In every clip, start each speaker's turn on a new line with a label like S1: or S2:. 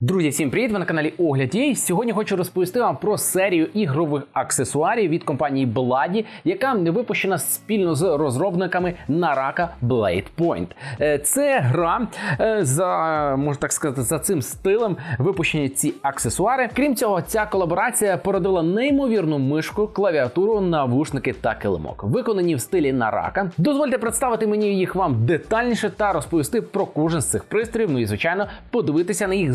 S1: Друзі, всім привіт! Ви на каналі Огляд Єй. Сьогодні хочу розповісти вам про серію ігрових аксесуарів від компанії Blady, яка випущена спільно з розробниками Naraka Blade Point. Е, Це гра е, за можна так сказати, за цим стилем випущені ці аксесуари. Крім цього, ця колаборація породила неймовірну мишку, клавіатуру, навушники та килимок, виконані в стилі Naraka. Дозвольте представити мені їх вам детальніше та розповісти про кожен з цих пристроїв. Ну і звичайно, подивитися на їх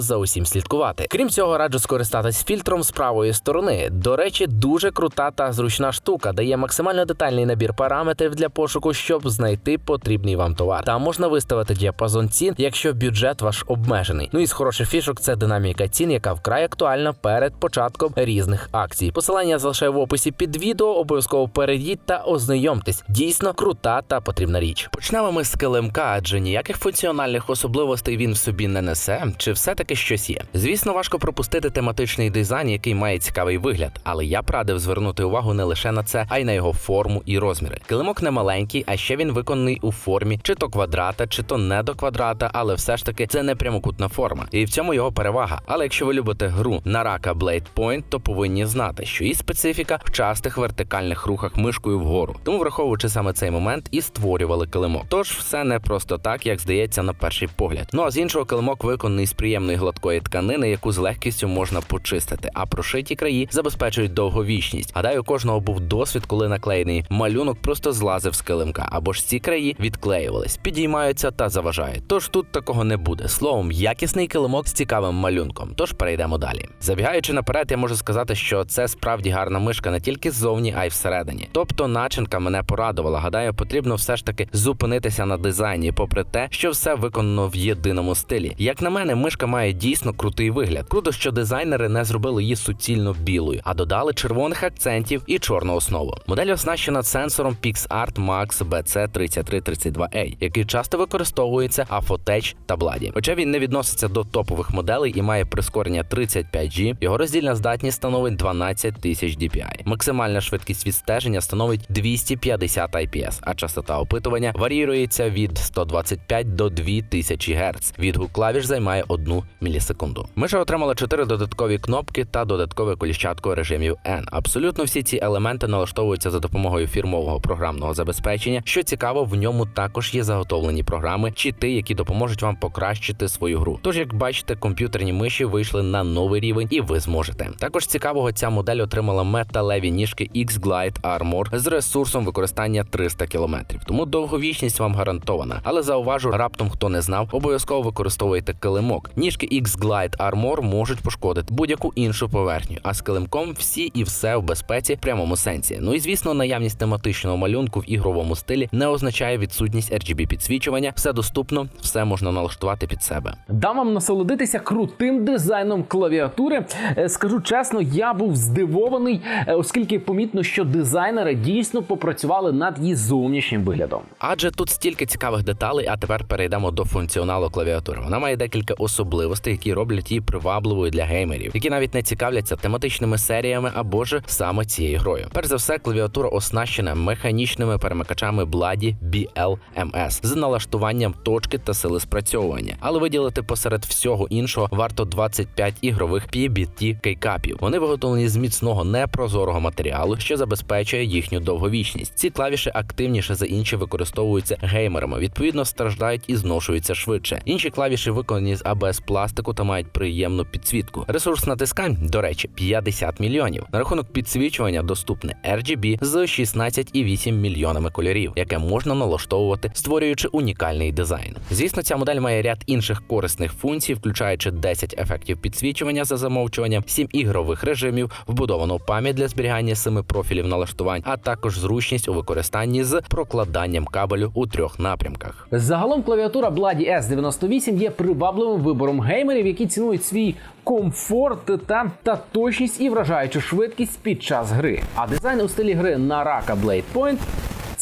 S2: за усім слідкувати. Крім цього, раджу скористатись фільтром з правої сторони. До речі, дуже крута та зручна штука, дає максимально детальний набір параметрів для пошуку, щоб знайти потрібний вам товар. Там можна виставити діапазон цін, якщо бюджет ваш обмежений. Ну і з хороших фішок це динаміка цін, яка вкрай актуальна перед початком різних акцій. Посилання залишаю в описі під відео. Обов'язково перейдіть та ознайомтесь. Дійсно крута та потрібна річ. Почнемо ми з килимка, адже ніяких функціональних особливостей він в собі не несе. Чи все таки щось є? Звісно, важко пропустити тематичний дизайн, який має цікавий вигляд, але я б радив звернути увагу не лише на це, а й на його форму і розміри. Килимок не маленький, а ще він виконаний у формі чи то квадрата, чи то не до квадрата, але все ж таки це не прямокутна форма, і в цьому його перевага. Але якщо ви любите гру на рака Blade Point, то повинні знати, що і специфіка в частих вертикальних рухах мишкою вгору. Тому, враховуючи саме цей момент, і створювали килимок. Тож все не просто так, як здається на перший погляд. Ну а з іншого килимок виконаний з приємної гладкої тканини, яку з легкістю можна почистити. А прошиті краї забезпечують довговічність. Гадаю, у кожного був досвід, коли наклеєний малюнок просто злазив з килимка, або ж ці краї відклеювались, підіймаються та заважають. Тож тут такого не буде. Словом, якісний килимок з цікавим малюнком. Тож перейдемо далі. Забігаючи наперед, я можу сказати, що це справді гарна мишка не тільки ззовні, а й всередині. Тобто, начинка мене порадувала. Гадаю, потрібно все ж таки зупинитися на дизайні, попри те, що все виконано в єдиному стилі. Як на мене, мишка має дійсно крутий вигляд. Круто, що дизайнери не зробили її суцільно білою, а додали червоних акцентів і чорну основу. Модель оснащена сенсором PixArt Max BC3332A, який часто використовується Afotech та Blady. Хоча він не відноситься до топових моделей і має прискорення 35G, його роздільна здатність становить 12 тисяч DPI. Максимальна швидкість відстеження становить 250 IPS, а частота опитування варіюється від 125 до 2000 Гц. Відгук клавіш займає 1 мілісекунду. Миша отримала 4 додаткові кнопки та додаткове коліщатко режимів N. Абсолютно всі ці елементи налаштовуються за допомогою фірмового програмного забезпечення. Що цікаво, в ньому також є заготовлені програми, чіти, які допоможуть вам покращити свою гру. Тож, як бачите, комп'ютерні миші вийшли на новий рівень, і ви зможете. Також цікавого ця модель отримала металеві ніжки X-Glide Armor з ресурсом використання 300 км. Тому довговічність вам гарантована. Але зауважу, раптом хто не знав, обов'язково використовуйте килимок. Ніжки X-Glide Armor можуть пошкодити будь-яку іншу поверхню, а з килимком всі і все в безпеці в прямому сенсі. Ну і звісно, наявність тематичного малюнку в ігровому стилі не означає відсутність RGB підсвічування. Все доступно, все можна налаштувати під себе.
S1: Дам вам насолодитися крутим дизайном клавіатури. Е, Скажу чесно, я був здивований, е, оскільки помітно, що дизайнери дійсно попрацювали над її зовнішнім виглядом.
S2: Адже тут стільки цікавих деталей, а тепер перейдемо до функціоналу клавіатури. Вона має декілька особливостей, які роблять її привабливою для геймерів, які навіть не цікавляться тематичними серіями або ж саме цією грою. Перш за все, клавіатура оснащена механічними перемикачами Blady BLMS з налаштуванням точки та сили спрацьовування. Але виділити посеред всього іншого варто 25 ігрових PBT кейкапів. Вони виготовлені з міцного непрозорого матеріалу, що забезпечує їхню довговічність. Ці клавіші активніше за інші використовуються геймерами, відповідно страждають і зношуються швидше. Інші клавіші виконані з АБС пластику та мають приємну підсвітку. Ресурс натискань, до речі, 50 мільйонів. На рахунок підсвічування доступне RGB з 16,8 мільйонами кольорів, яке можна налаштовувати, створюючи унікальний дизайн. Звісно, ця модель має ряд інших корисних функцій, включаючи 10 ефектів підсвічування за замовчуванням, 7 ігрових режимів, вбудовану пам'ять для зберігання семи профілів налаштувань, а також зручність у використанні з прокладанням кабелю у трьох напрямках.
S1: Загалом клавіатура Blady S98 є привабливим вибором геймерів, які цінують свій комфорт та, та точність і вражаючу швидкість під час гри. А дизайн у стилі гри Naraka Blade Point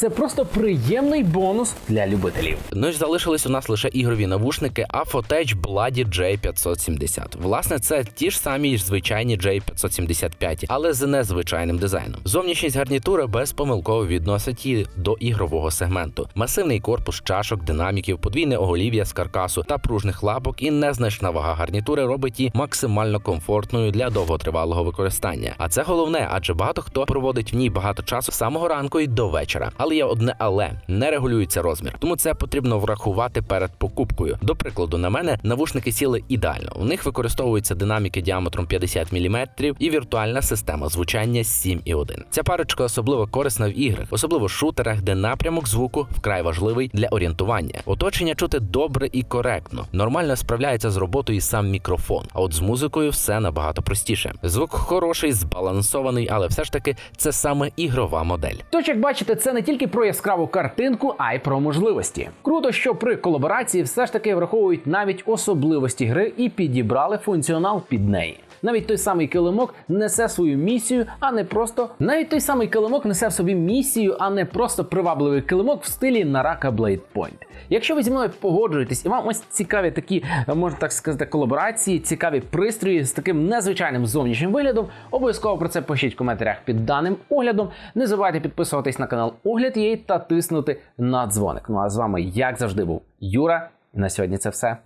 S1: це просто приємний бонус для любителів.
S2: Ну ж залишились у нас лише ігрові навушники Afotech Bloody J570. Власне, це ті ж самі звичайні J575, але з незвичайним дизайном. Зовнішність гарнітури безпомилково відносить її до ігрового сегменту. Масивний корпус чашок, динаміків, подвійне оголів'я з каркасу та пружних лапок і незначна вага гарнітури робить її максимально комфортною для довготривалого використання. А це головне, адже багато хто проводить в ній багато часу з самого ранку і до вечора. Але є одне але не регулюється розмір, тому це потрібно врахувати перед покупкою. До прикладу, на мене навушники сіли ідеально. У них використовуються динаміки діаметром 50 мм і віртуальна система звучання 7.1. Ця парочка особливо корисна в іграх, особливо в шутерах, де напрямок звуку вкрай важливий для орієнтування. Оточення чути добре і коректно. Нормально справляється з роботою сам мікрофон. А от з музикою все набагато простіше. Звук хороший, збалансований, але все ж таки це саме ігрова модель.
S1: Тож, як бачите, це не тільки про яскраву картинку, а й про можливості. Круто, що при колаборації все ж таки враховують навіть особливості гри і підібрали функціонал під неї. Навіть той самий килимок несе свою місію, а не просто навіть той самий килимок несе в собі місію, а не просто привабливий килимок в стилі Naraka Blade Point. Якщо ви зі мною погоджуєтесь і вам ось цікаві такі, е, можна так сказати, колаборації, цікаві пристрої з таким незвичайним зовнішнім виглядом, обов'язково про це пишіть в коментарях під даним оглядом. Не забувайте підписуватись на канал Огляд є та тиснути на дзвоник. Ну а з вами, як завжди, був Юра. І на сьогодні це все.